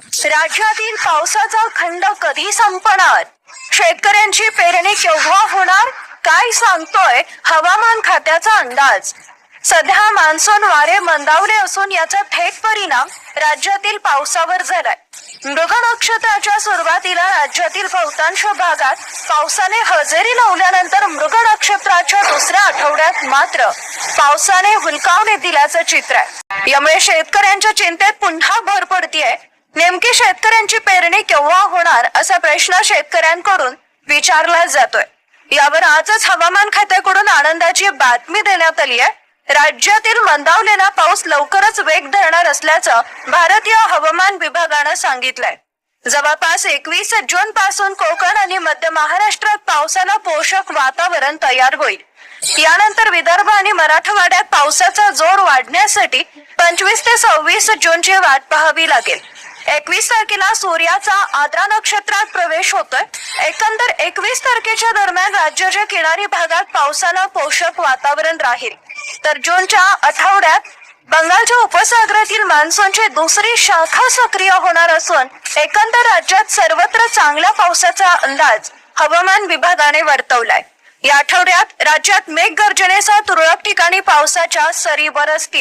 राज्यातील पावसाचा खंड कधी संपणार? शेतकऱ्यांची पेरणी केव्हा होणार? काय सांगतोय हवामान खात्याचा अंदाज? सध्या मान्सून वारे मंदावले असून याचा थेट परिणाम राज्यातील पावसावर झालाय. मृग नक्षत्राच्या सुरुवातीला राज्यातील बहुतांश भागात पावसाने हजेरी लावल्यानंतर मृग नक्षत्राच्या दुसऱ्या आठवड्यात मात्र पावसाने हुलकावणे दिल्याचं चित्र आहे. यामुळे शेतकऱ्यांच्या चिंतेत पुन्हा नेमकी शेतकऱ्यांची पेरणी केव्हा होणार असा प्रश्न शेतकऱ्यांकडून विचारला जातोय. यावर आजच हवामान खात्याकडून आनंदाची बातमी देण्यात आली आहे. राज्यातील मंदावलेला पाऊस लवकरच वेग धरणार असल्याचं भारतीय हवामान विभागानं सांगितलंय. जवळपास एकवीस जून पासून कोकण आणि मध्य महाराष्ट्रात पावसाला पोषक वातावरण तयार होईल. यानंतर विदर्भ आणि मराठवाड्यात पावसाचा जोर वाढण्यासाठी पंचवीस ते सव्वीस जूनची वाट पाहावी लागेल. एकवीस तारखेला सूर्याचा आद्रा नक्षत्रात प्रवेश होतोय. एकंदर एकवीस तारखेच्या दरम्यान राज्याच्या किनारी भागात पावसाला पोषक वातावरण राहील. तर जूनच्या आठवड्यात बंगालच्या उपसागरातील मान्सूनची दुसरी शाखा सक्रिय होणार असून एकंदर राज्यात सर्वत्र चांगल्या पावसाचा अंदाज हवामान विभागाने वर्तवलाय. या आठवड्यात राज्यात मेघगर्जनेसह तुरळक ठिकाणी पावसाच्या सरी बरसतील